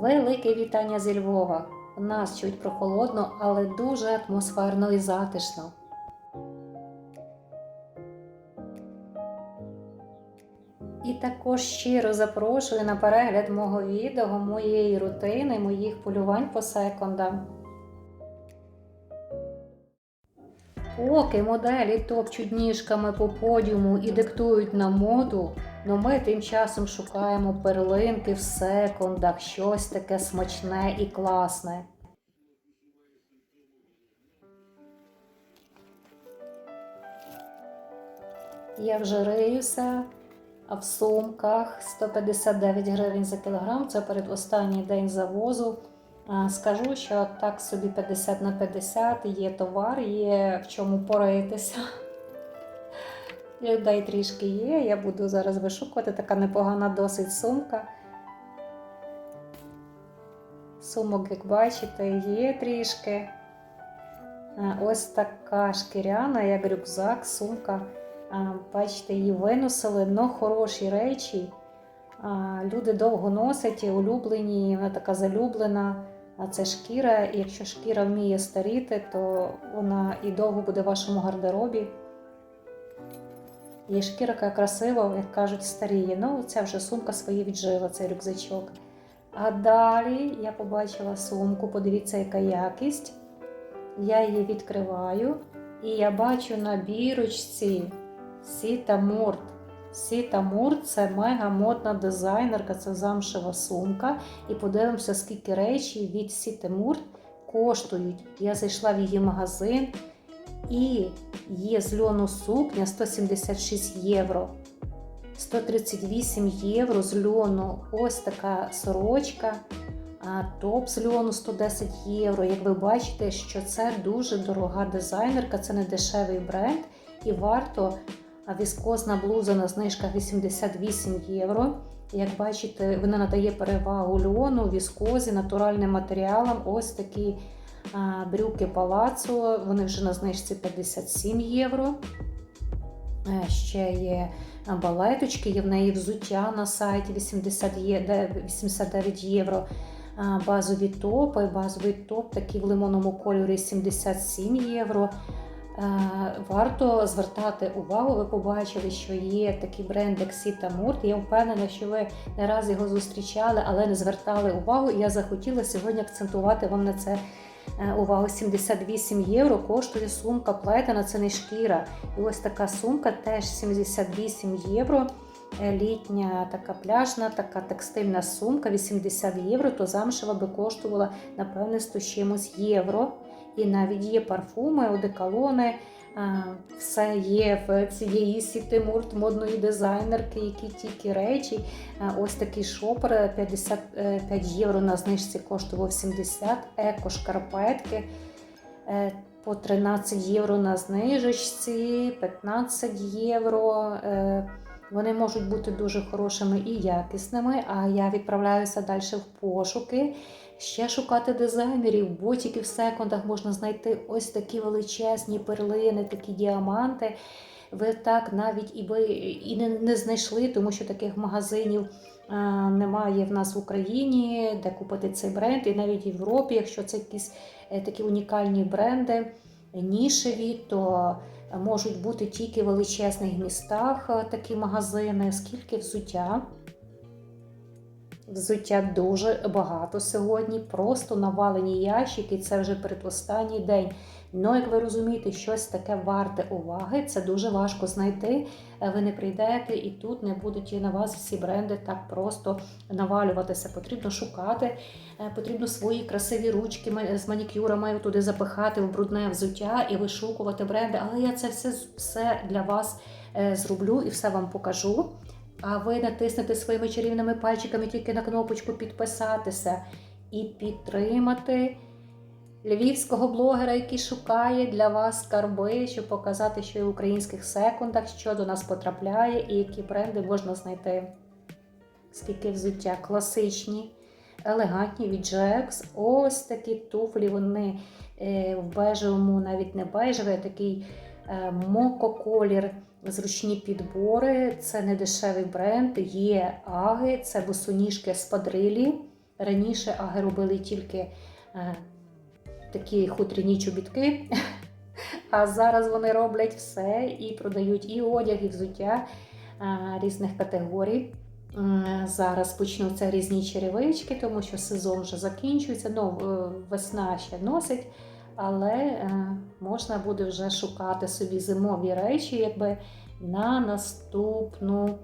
Велике вітання зі Львова. У нас чуть прохолодно, але дуже атмосферно і затишно. І також щиро запрошую на перегляд мого відео, моєї рутини, моїх полювань по секондам. Поки моделі топчуть ніжками по подіуму і диктують нам моду, но ми тим часом шукаємо перлинки в секундах, щось таке смачне і класне. Я вже риюся, а в сумках 159 гривень за кілограм. Це передостанній день завозу. Скажу, що так собі 50 на 50 є товар, є в чому поритися. Людей трішки є. Я буду зараз вишукувати така непогана досить сумка. Сумок, як бачите, є трішки. Ось така шкіряна, як рюкзак, сумка. Бачите, її виносили, але хороші речі. Люди довго носять, улюблені, вона така залюблена. А це шкіра. І якщо шкіра вміє старіти, то вона і довго буде в вашому гардеробі. Є шкіра яка красива, як кажуть, старіє. Ну, ця вже сумка своє віджила, цей рюкзачок. А далі я побачила сумку, подивіться, яка якість. Я її відкриваю, і я бачу на бірочці Сіта Мурт. Сіта Мурт це мега модна дизайнерка, це замшева сумка. І подивимося, скільки речі від Сіти Мурт коштують. Я зайшла в її магазин і є з льону сукня 176 євро. 138 євро з льону. Ось така сорочка. А топ з льону 110 євро. Як ви бачите, що це дуже дорога дизайнерка, це не дешевий бренд. І варто віскозна блуза на знижках 88 євро. Як бачите, вона надає перевагу льону, віскозі, натуральним матеріалам. Ось такі а, брюки палацо, вони вже на знижці 57 євро. Е, Ще є балеточки, є в неї взуття на сайті 80 є, 89 євро. Базові топи, базовий топ такий в лимонному кольорі 77 євро. Е, Варто звертати увагу, ви побачили, що є такий бренд Сіта Мурт. Я впевнена, що ви не раз його зустрічали, але не звертали увагу. Я захотіла сьогодні акцентувати вам на це е, увагу. 78 євро коштує сумка плетена, це не шкіра. І ось така сумка теж 78 євро. Е, Літня така пляжна, така текстильна сумка 80 євро, то замшева би коштувала, напевне, 100 чимось євро. І навіть є парфуми, одеколони, все є в цієї сіти мурт модної дизайнерки, які тільки речі. Ось такий шопер 55 євро на знижці коштував 70, еко-шкарпетки е, по 13 євро на знижечці, 15 євро. Е, Вони можуть бути дуже хорошими і якісними, а я відправляюся далі в пошуки. Ще шукати дизайнерів, бо тільки в секундах можна знайти ось такі величезні перлини, такі діаманти. Ви так навіть і ви і не, не знайшли, тому що таких магазинів а, немає в нас в Україні, де купити цей бренд, і навіть в Європі, якщо це якісь е, такі унікальні бренди, нішеві, то можуть бути тільки в величезних містах е, такі магазини, скільки взуття. Взуття дуже багато сьогодні, просто навалені ящики, це вже передостанній день. Ну, як ви розумієте, щось таке варте уваги, це дуже важко знайти. Ви не прийдете і тут не будуть на вас всі бренди так просто навалюватися. Потрібно шукати, потрібно свої красиві ручки з манікюрами туди запихати в брудне взуття і вишукувати бренди. Але я це все, все для вас зроблю і все вам покажу. А ви натиснете своїми чарівними пальчиками тільки на кнопочку підписатися і підтримати львівського блогера, який шукає для вас скарби, щоб показати, що і в українських секундах, що до нас потрапляє, і які бренди можна знайти. Скільки взуття класичні, елегантні від Джекс. Ось такі туфлі, вони е, в бежевому, навіть не бежевий, а такий е, мококолір зручні підбори, це не дешевий бренд, є аги, це босоніжки з падрилі. Раніше аги робили тільки е, такі хутряні чобітки, а зараз вони роблять все і продають і одяг, і взуття е, різних категорій. Зараз почнуться різні черевички, тому що сезон вже закінчується. Ну, е, весна ще носить, але е, можна буде вже шукати собі зимові речі, якби на наступну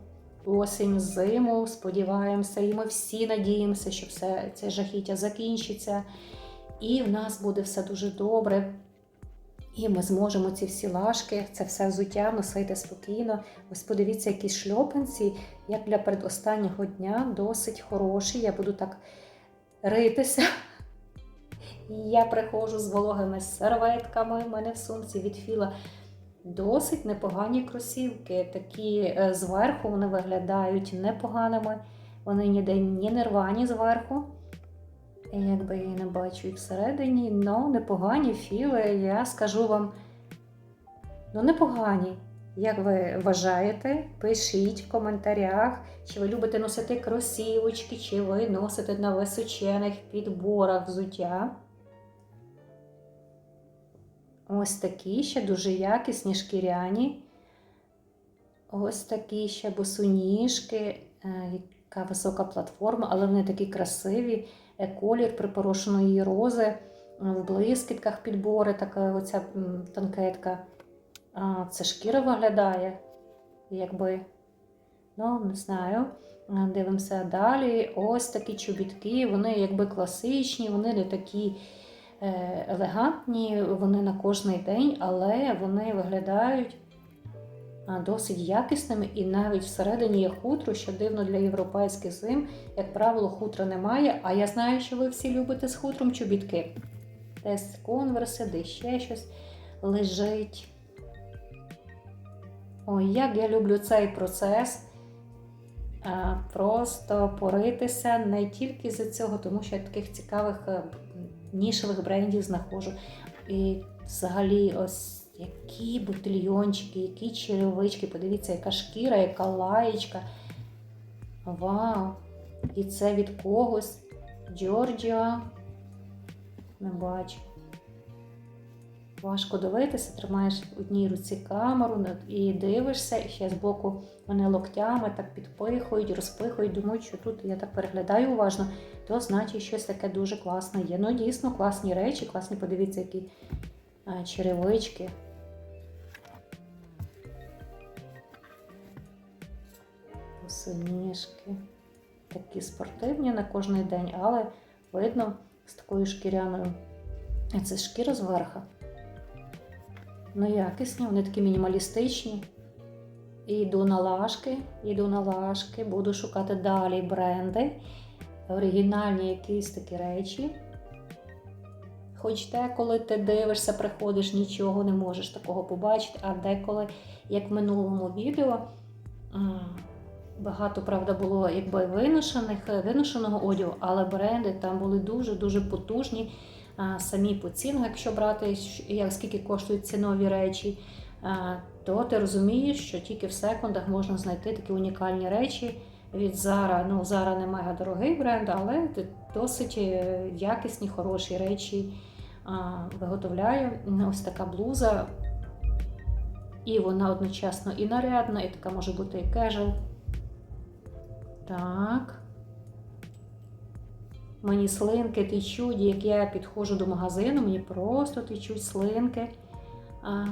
осінь, зиму. Сподіваємося, і ми всі надіємося, що все це жахіття закінчиться, і в нас буде все дуже добре. І ми зможемо ці всі лашки, це все взуття носити спокійно. Ось подивіться, які шльопанці, як для передостаннього дня, досить хороші. Я буду так ритися. Я приходжу з вологими серветками. У мене в сумці від філа досить непогані кросівки. Такі е, зверху вони виглядають непоганими. Вони ніде ні не рвані зверху. І Якби я не бачу і всередині, але непогані філи, я скажу вам, ну непогані. Як ви вважаєте, пишіть в коментарях, чи ви любите носити кросівочки, чи ви носите на височених підборах взуття. Ось такі ще дуже якісні шкіряні. Ось такі ще босоніжки, е, яка висока платформа, але вони такі красиві. Е, Колір припорошеної рози, в блискітках підбори, така оця танкетка. Це шкіра виглядає, якби, ну, не знаю. Е, Дивимося далі. Ось такі чобітки, вони якби класичні, вони не такі е, елегантні, вони на кожний день, але вони виглядають досить якісними і навіть всередині є хутро, що дивно для європейських зим. Як правило, хутра немає, а я знаю, що ви всі любите з хутром чобітки. Десь конверси, де ще щось лежить. Ой, як я люблю цей процес. Просто поритися не тільки з цього, тому що я таких цікавих е, нішевих брендів знаходжу. І взагалі, ось які бутильйончики, які черевички. Подивіться, яка шкіра, яка лаєчка. Вау! І це від когось. Джорджіо. Не бачу. Важко дивитися, тримаєш в одній руці камеру і дивишся, і ще збоку вони локтями так підпихують, розпихують, думають, що тут я так переглядаю уважно, то значить щось таке дуже класне є. Ну, дійсно, класні речі, класні, подивіться, які черевички. Босоніжки. Такі спортивні на кожний день, але видно з такою шкіряною. Це шкіра зверху. Ну, якісні, вони такі мінімалістичні. Йду на лашки, йду на лашки, буду шукати далі бренди, оригінальні якісь такі речі. Хоч деколи ти дивишся, приходиш, нічого не можеш такого побачити, а деколи, як в минулому відео, багато, правда, було якби виношених, виношеного одягу, але бренди там були дуже-дуже потужні. Самі по цінах, якщо брати, як скільки коштують ці нові речі, то ти розумієш, що тільки в секундах можна знайти такі унікальні речі від Zara. Ну, Zara не мега дорогий бренд, але досить е, якісні, хороші речі виготовляю. Ось така блуза. І вона одночасно і нарядна, і така може бути і кежел. Так. Мені слинки течуть, як я підходжу до магазину, мені просто течуть слинки. А,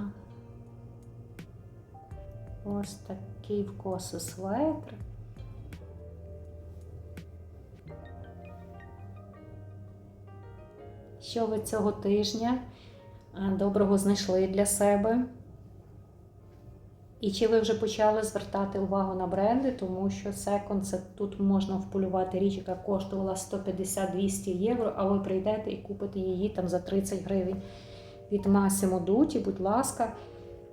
ось такий вкоси светр. Що ви цього тижня доброго знайшли для себе? І чи ви вже почали звертати увагу на бренди, тому що Second це тут можна вполювати річ, яка коштувала 150-200 євро, а ви прийдете і купите її там за 30 гривень від Massimo Dutti, будь ласка,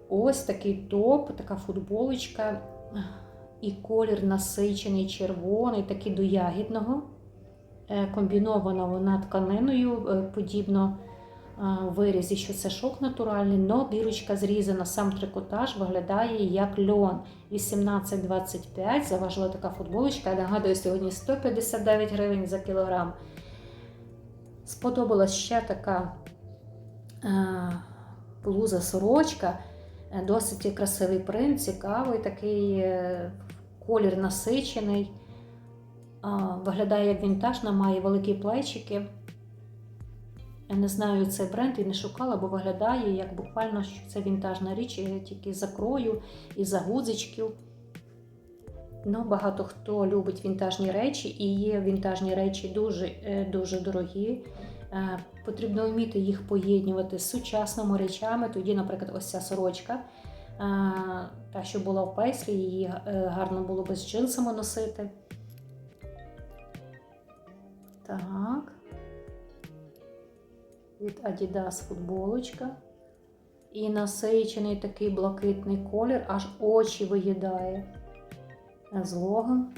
ось такий топ, така футболочка, і колір насичений червоний, такий до ягідного. Е, Комбінована вона тканиною, е, подібно вирізі, що це шок натуральний, але бірочка зрізана, сам трикотаж виглядає як льон. 18,25 заважила така футболочка. Я нагадую, сьогодні 159 гривень за кілограм. Сподобалась ще така блуза сорочка, досить красивий принт, цікавий, такий е, колір насичений. Виглядає як вінтажна, має великі плечики. Я не знаю цей бренд і не шукала, бо виглядає як буквально що це вінтажна річ, е, тільки за крою і за гудзичків. Ну, Багато хто любить вінтажні речі, і є вінтажні речі дуже е, дуже дорогі. Е, Потрібно вміти їх поєднувати з сучасними речами. Тоді, наприклад, ось ця сорочка, та, що була в пейслі, її гарно було би з джинсами носити. Так. Від Adidas футболочка. І насичений такий блакитний колір, аж очі виїдає з логом.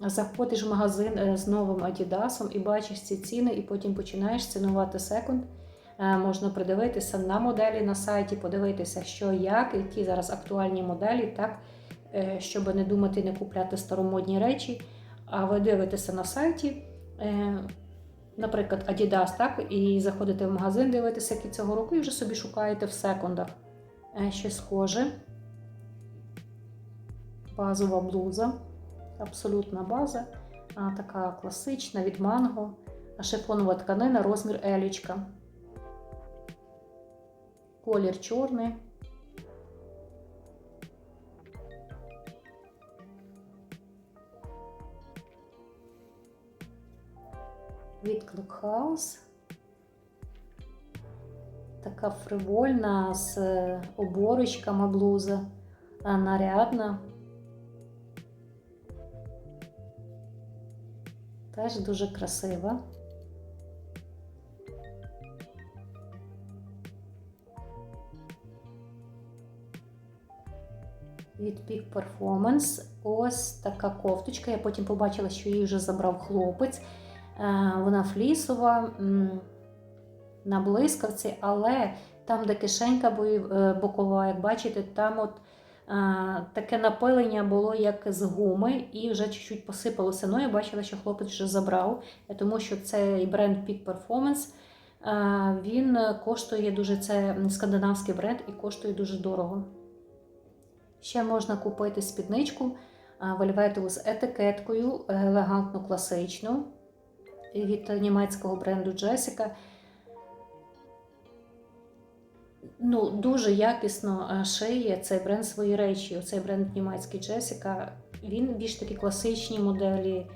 Заходиш в магазин е, з новим Адідасом і бачиш ці ціни, і потім починаєш цінувати секунд. Е, Можна придивитися на моделі на сайті, подивитися, що як, які зараз актуальні моделі, так, е, щоб не думати не купляти старомодні речі. А ви дивитеся на сайті, наприклад, Adidas, так, і заходите в магазин, дивитеся, які цього року, і вже собі шукаєте в секундах щось схоже. Базова блуза абсолютна база, а, така класична від манго, шифонова тканина, розмір елічка. Колір чорний. Від Clubhouse. Така фривольна з оборочками блуза, нарядна. Теж дуже красива. Від Peak Performance ось така кофточка. Я потім побачила, що її вже забрав хлопець. Е, вона флісова на блискавці, але там, де кишенька е, бокова, як бачите, там от таке напилення було як з гуми, і вже чуть-чуть посипалося. Ну, я бачила, що хлопець вже забрав, тому що цей бренд Peak Performance, він коштує дуже, це скандинавський бренд і коштує дуже дорого. Ще можна купити спідничку вельветову з етикеткою, елегантну класичну від німецького бренду Jessica ну, дуже якісно е, шиє цей бренд свої речі. Оцей бренд німецький Джесіка. Він більш такі класичні моделі, е,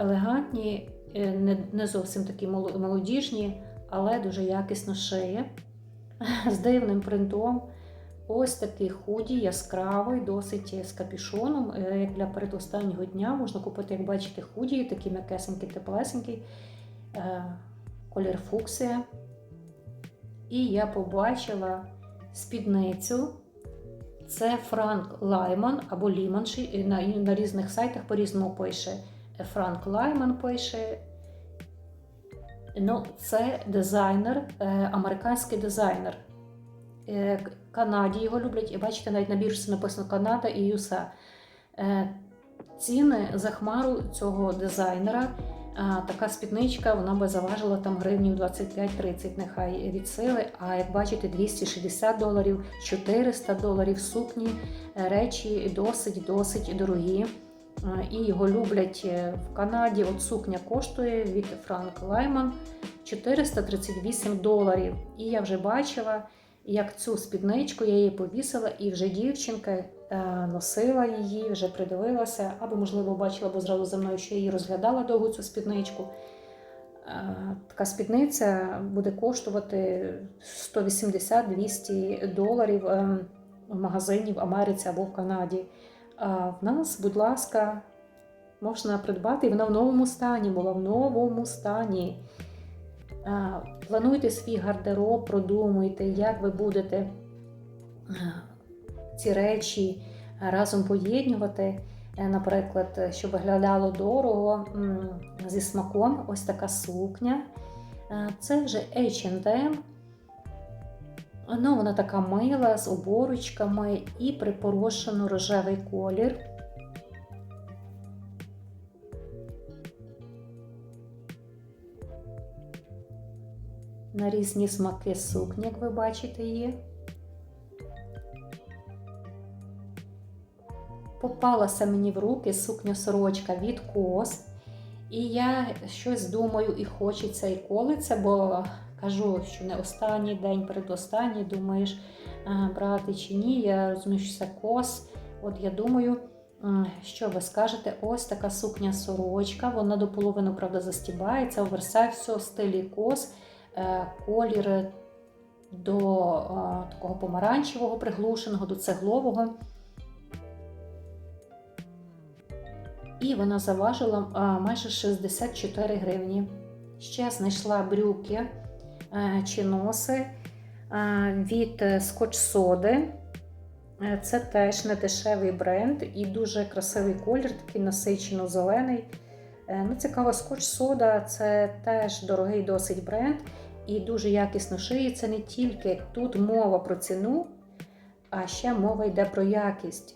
елегантні, е, не зовсім такі молодіжні, але дуже якісно шиє. З дивним принтом. Ось такий худі, яскравий, досить з капюшоном. Як для передостаннього дня можна купити, як бачите, худі, такі м'якесенькі, теплесенькі, колір фуксія. І я побачила спідницю. Це Франк Лайман або Ліман. На, на різних сайтах по-різному пише. Франк Лайман пише. Ну, Це дизайнер, е, американський дизайнер. Е, Канаді його люблять, і бачите, навіть на біржці написано Канада і USA. Е, ціни за хмару цього дизайнера така спідничка вона би заважила там гривнів 25-30, нехай від сили. А як бачите, 260 доларів, 400 доларів сукні е, речі досить-досить дорогі. І його люблять е, в Канаді. От сукня коштує від Франк Лайман 438 доларів. І я вже бачила, як цю спідничку я її повісила, і вже дівчинка Е, носила її, вже придивилася, або, можливо, бачила, бо зразу за мною, що я її розглядала довго цю спідничку. Е, така спідниця буде коштувати 180-200 доларів е, в магазині в Америці або в Канаді. А в нас, будь ласка, можна придбати, і вона в новому стані була в новому стані. Плануйте свій гардероб, продумуйте, як ви будете ці речі разом поєднувати. Е, наприклад, щоб виглядало дорого зі смаком, ось така сукня. Е, Це вже H&M. Ну, вона така мила з оборочками і припорошено рожевий колір. На різні смаки сукні, як ви бачите, є. Попалася мені в руки сукня сорочка від кос. І я щось думаю, і хочеться, і колиться, бо кажу, що не останній день, передостанній, думаєш, брати чи ні. Я розумію, що це кос. От я думаю, що ви скажете, ось така сукня сорочка, вона до половини, правда, застібається, оверсайз, все в стилі кос, колір до такого помаранчевого приглушеного, до цеглового. І вона заважила майже 64 гривні. Ще знайшла брюки е, чи носи е, від Scotch Soda. Е, Це теж не дешевий бренд і дуже красивий колір, такий насичено зелений. Е, Ну, цікаво, Scotch Soda це теж дорогий досить бренд і дуже якісно шиється не тільки тут мова про ціну, а ще мова йде про якість.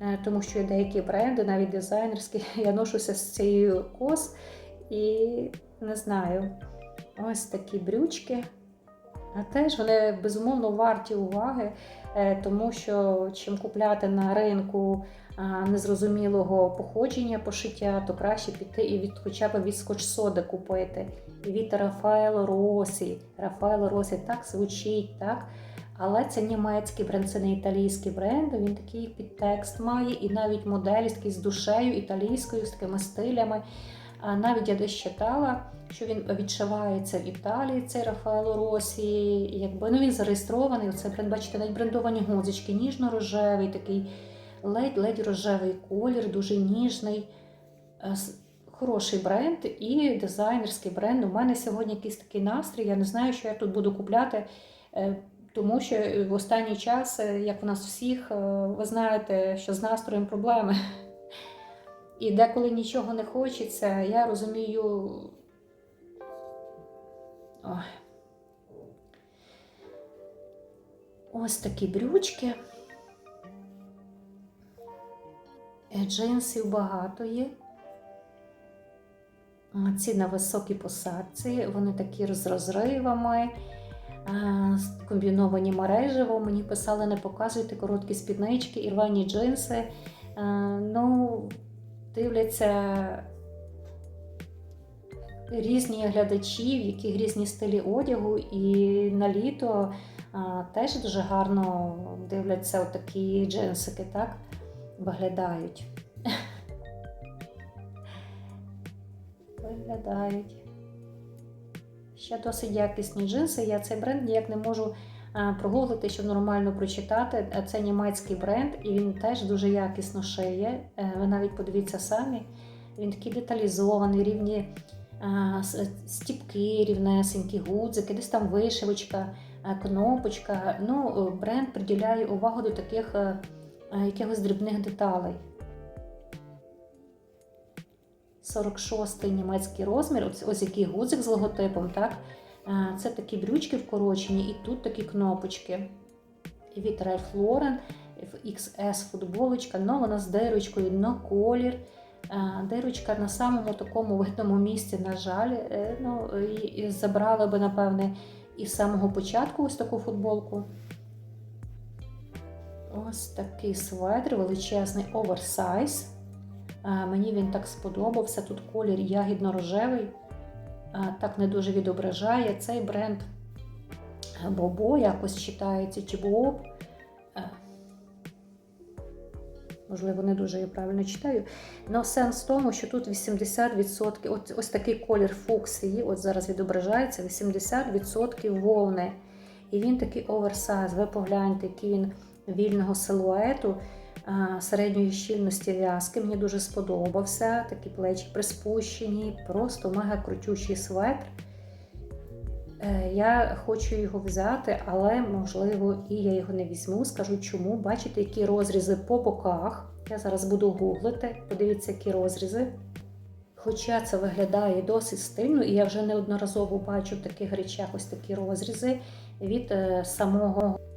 Е, Тому що є деякі бренди, навіть дизайнерські, я ношуся з цією кос і не знаю. Ось такі брючки. А теж вони безумовно варті уваги, е, тому що чим купляти на ринку незрозумілого походження пошиття, то краще піти і від хоча б від скотч-соди купити. Від Рафаело Росі. Рафаело Росі так звучить, так? Але це німецький бренд, це не італійський бренд. Він такий підтекст має, і навіть такий з душею італійською, з такими стилями. А навіть я десь читала, що він відшивається в Італії, цей Рафаело Росі. Якби ну він зареєстрований. Оце бренд, бачите, навіть брендовані гузички, ніжно-рожевий, такий ледь-ледь рожевий колір, дуже ніжний. Е, Хороший бренд і дизайнерський бренд. У мене сьогодні якийсь такий настрій. Я не знаю, що я тут буду купляти. е, Тому що в останній час, е, як у нас всіх, е, ви знаєте, що з настроєм проблеми. І деколи нічого не хочеться, я розумію. Ой. Ось такі брючки. Джинсів багато є. Ці на високій посадці, вони такі з розривами, з- комбіновані мережево. Мені писали, не показуйте короткі спіднички, і рвані джинси. Ну, дивляться різні глядачі, в яких різні стилі одягу, і на літо теж дуже гарно дивляться такі джинсики, так? Виглядають. Виглядають. Ще досить якісні джинси. Я цей бренд ніяк не можу а, прогуглити, щоб нормально прочитати. Це німецький бренд, і він теж дуже якісно шиє. Е, Ви навіть подивіться самі. Він такий деталізований, рівні стіпки, рівнесенькі, гудзики, десь там вишивочка, кнопочка. Ну, е, бренд приділяє увагу до таких е, е, якихось дрібних деталей. 46-й німецький розмір, ось, ось який гудзик з логотипом, так? Е, Це такі брючки вкорочені, і тут такі кнопочки. Від Ralph Lauren XS футболочка, ну вона з дирочкою на колір. Е, Дирочка на самому такому видному місці, на жаль, е, ну, і, забрала би, напевне, і з самого початку ось таку футболку. Ось такий светр, величезний оверсайз. Е, Мені він так сподобався. Тут колір ягідно-рожевий, е, так не дуже відображає. Цей бренд Бобо якось читається, чи Боб. Е, Можливо, не дуже я правильно читаю. Але сенс в тому, що тут 80%, от, ось такий колір фуксії, от зараз відображається 80% вовни. І він такий оверсайз. Ви погляньте, який він вільного силуету, середньої щільності в'язки. Мені дуже сподобався. Такі плечі приспущені, просто мега крутючий светр. Е, Я хочу його взяти, але можливо і я його не візьму. Скажу чому. Бачите, які розрізи по боках. Я зараз буду гуглити. Подивіться, які розрізи. Хоча це виглядає досить стильно, і я вже неодноразово бачу в таких речах ось такі розрізи від е,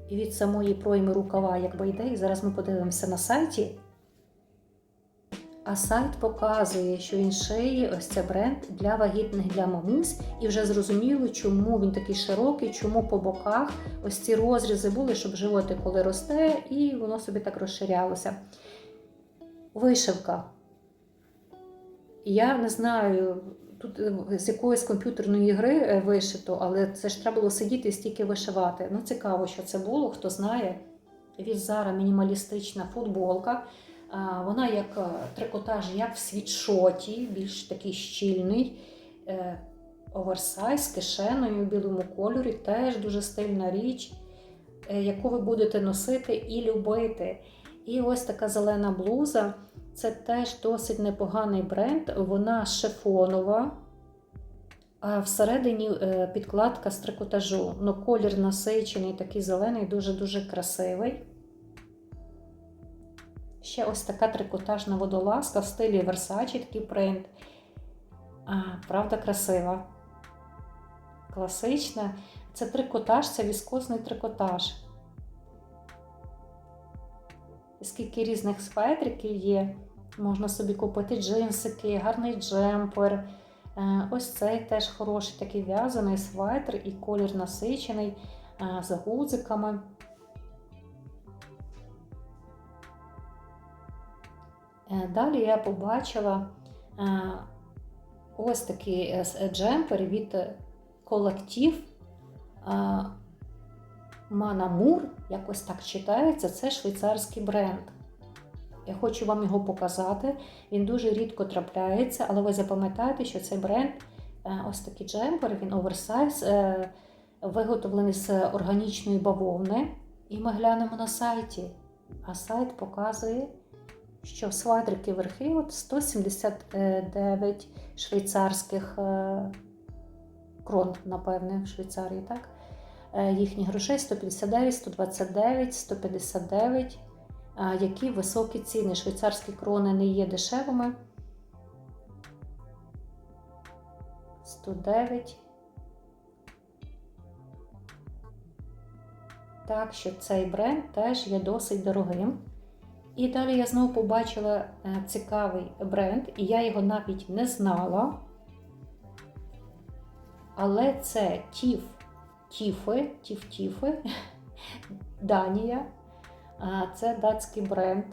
самого від самої пройми рукава, якби йде. І зараз ми подивимося на сайті. А сайт показує, що він ось це бренд для вагітних для мамусь, і вже зрозуміло, чому він такий широкий, чому по боках ось ці розрізи були, щоб животик коли росте, і воно собі так розширялося. Вишивка. Я не знаю, тут е, з якоїсь комп'ютерної гри е, вишито, але це ж треба було сидіти і стільки вишивати. Ну, цікаво, що це було, хто знає. Від Зара мінімалістична футболка. Вона як е, трикотаж, як в світшоті, більш такий щільний. Оверсайз з кишеною в білому кольорі. Теж дуже стильна річ, яку ви будете носити і любити. І ось така зелена блуза. Це теж досить непоганий бренд. Вона шифонова, а всередині е, підкладка з трикотажу. Ну, колір насичений, такий зелений, дуже-дуже красивий. Ще ось така трикотажна водолазка в стилі Versace, такий принт. А, Правда, красива. Класична. Це трикотаж, це віскозний трикотаж. Скільки різних светриків є. Можна собі купити джинсики, гарний джемпер. Е, Ось цей теж хороший такий в'язаний светр і колір насичений е, з гудзиками. Е, Далі я побачила ось такий джемпер від колектив Манамур, якось так читається, це швейцарський бренд. Я хочу вам його показати. Він дуже рідко трапляється, але ви запам'ятаєте, що цей бренд е, ось такий джемпер, він оверсайз, е, виготовлений з органічної бавовни. І ми глянемо на сайті. А сайт показує, що сватрики верхи от 179 швейцарських е, крон, напевне, в Швейцарії, так? Е, Їхніх грошей 159, 129, 159. Які високі ціни. Швейцарські крони не є дешевими. 109. Так що цей бренд теж є досить дорогим. І далі я знову побачила е, цікавий бренд, і я його навіть не знала. Але це Тіф Тіфи, Тіф Тіфи, Данія. Це датський бренд.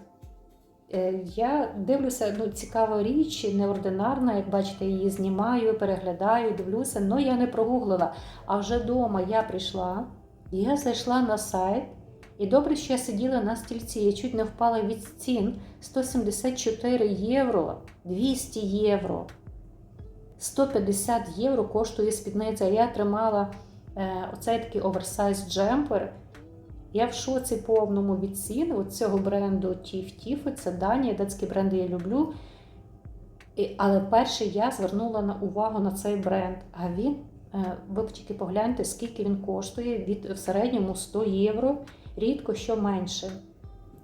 Е, Я дивлюся, ну, цікава річ, неординарна, як бачите, її знімаю, переглядаю, дивлюся, але я не прогуглила. А вже вдома я прийшла, я зайшла на сайт, і добре, що я сиділа на стільці, я чуть не впала від цін 174 євро, 200 євро, 150 євро коштує спідниця. Я тримала оцей такий оверсайз джемпер. Я в шоці повному від цін цього бренду Тіф Тіфи. Це Данія, датські бренди я люблю. Але перше я звернула на увагу на цей бренд. А він, е, ви тільки погляньте, скільки він коштує від в середньому 100 євро, рідко що менше.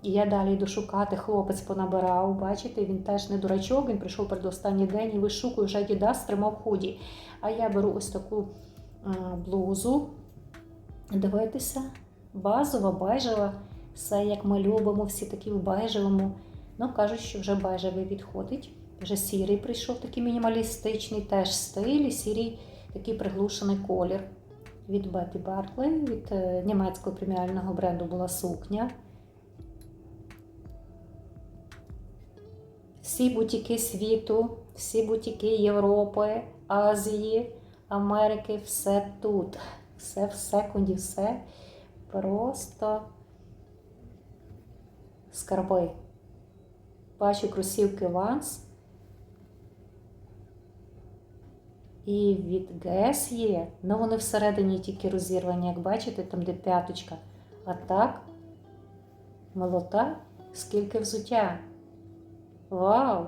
І я далі йду шукати, хлопець понабирав, бачите, він теж не дурачок, він прийшов передостанній день і вишукує вже Adidas тримав худі. А я беру ось таку е, блузу. Дивитися, базова, бежева, все як ми любимо, всі такі в бежевому. Ну, кажуть, що вже бежевий відходить. Вже сірий прийшов, такий мінімалістичний, теж стиль, і сірий такий приглушений колір. Від Betty Barclay, від е, німецького преміального бренду була сукня. Всі бутіки світу, всі бутіки Європи, Азії, Америки, все тут. Все в секунді, все просто скарби. Бачу кросівки Vans. І від ГЕС є, ну вони всередині тільки розірвані, як бачите, там де п'яточка. А так, молота, скільки взуття. Вау!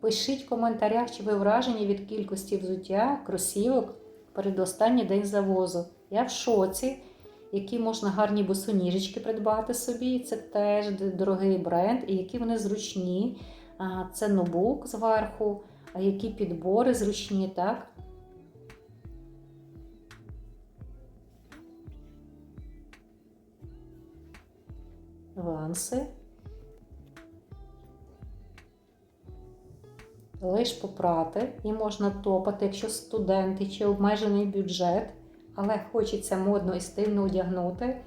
Пишіть в коментарях, чи ви вражені від кількості взуття, кросівок передостанній день завозу. Я в шоці, які можна гарні босоніжечки придбати собі. Це теж дорогий бренд, і які вони зручні. Це ноутбук зверху, а які підбори зручні, так? Ванси. Лиш попрати і можна топати, якщо студенти чи обмежений бюджет, але хочеться модно і стильно одягнути,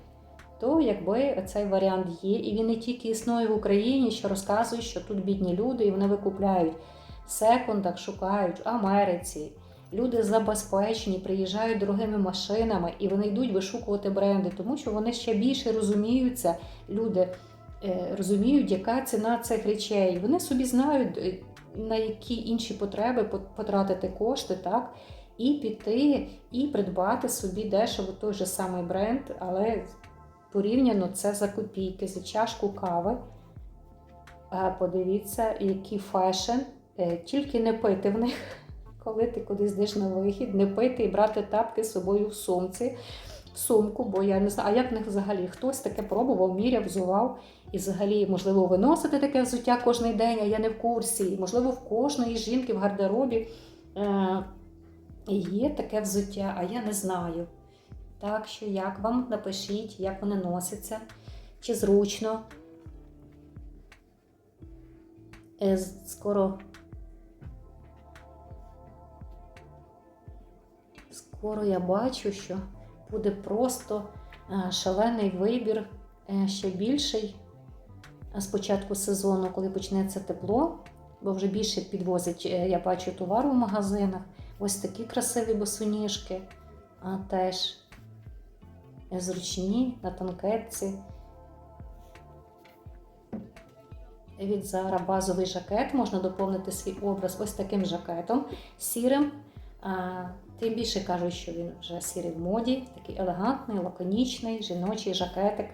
то якби цей варіант є, і він не тільки існує в Україні, що розказує, що тут бідні люди, і вони викупляють в секундах, шукають в Америці. Люди забезпечені, приїжджають дорогими машинами і вони йдуть вишукувати бренди, тому що вони ще більше розуміються, люди розуміють, яка ціна цих речей. Вони собі знають, е, на які інші потреби потратити кошти, так? І піти і придбати собі дешево той же самий бренд, але порівняно це за копійки, за чашку кави. Е, Подивіться, який фешн. Е, Тільки не пити в них, коли ти кудись йдеш на вихід, не пити і брати тапки з собою в сумці, в сумку, бо я не знаю, а як в них взагалі хтось таке пробував, міряв, взував. І взагалі, можливо, виносити таке взуття кожен день, а я не в курсі. Можливо, в кожної жінки в гардеробі е, є таке взуття, а я не знаю. Так що як вам напишіть, як вони носяться, чи зручно. Е, Скоро. Скоро я бачу, що буде просто е, шалений вибір, е, ще більший з початку сезону, коли почнеться тепло, бо вже більше підвозять, е, я бачу товару в магазинах. Ось такі красиві босоніжки, а теж зручні на танкетці. Від Зара базовий жакет можна доповнити свій образ ось таким жакетом сірим. А, тим більше кажуть, що він вже сірий в моді, такий елегантний, лаконічний, жіночий жакетик.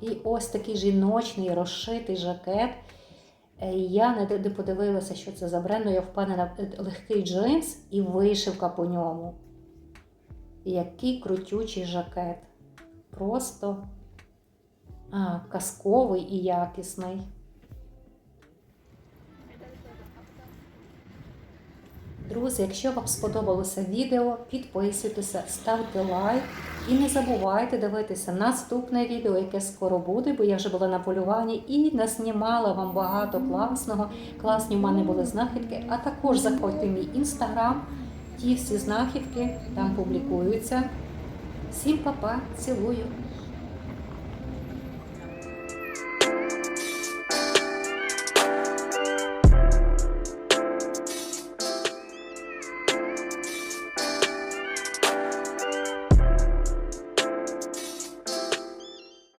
І ось такий жіночний розшитий жакет. Е, Я не подивилася, що це за бренд, але я впевнена, е, легкий джинс і вишивка по ньому. Який крутючий жакет. Просто а, казковий і якісний. Друзі, якщо вам сподобалося відео, підписуйтеся, ставте лайк і не забувайте дивитися наступне відео, яке скоро буде, бо я вже була на полюванні і наснімала вам багато класного. Класні в мене були знахідки. А також заходьте в мій інстаграм. Ті всі знахідки там публікуються. Всім па-па, цілую!